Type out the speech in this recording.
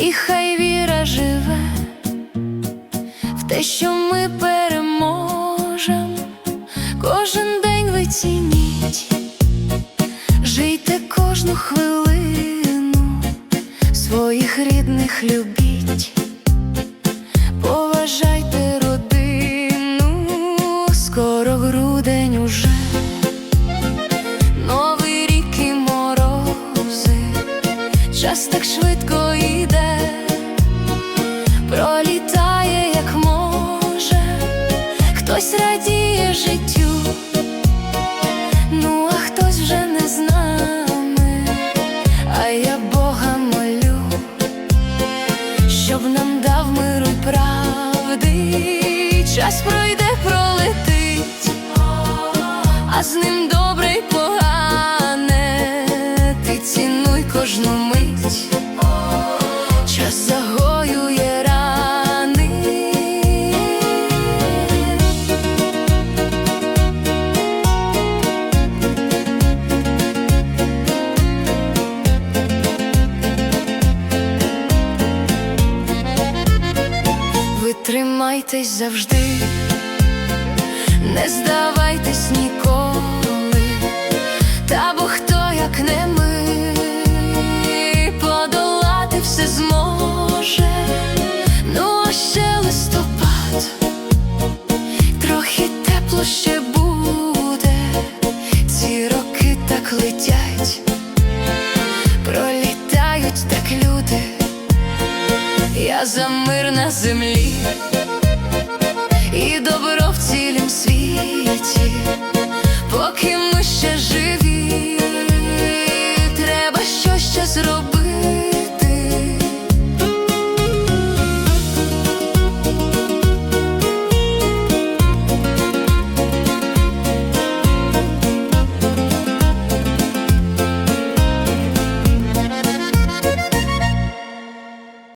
і хай віра живе в те, що ми переможем. Кожен день ви цініть, жийте кожну хвилину, своїх рідних любіть, час так швидко йде, пролітає, як може, хтось радіє життю, ну а хтось вже не з нами, а я Бога молю, щоб нам дав миру й правди, час пройде, пролетить а з ним добре тримайтесь завжди. Не здавайтесь ніколи, за мир на землі. І добро в цілім світі,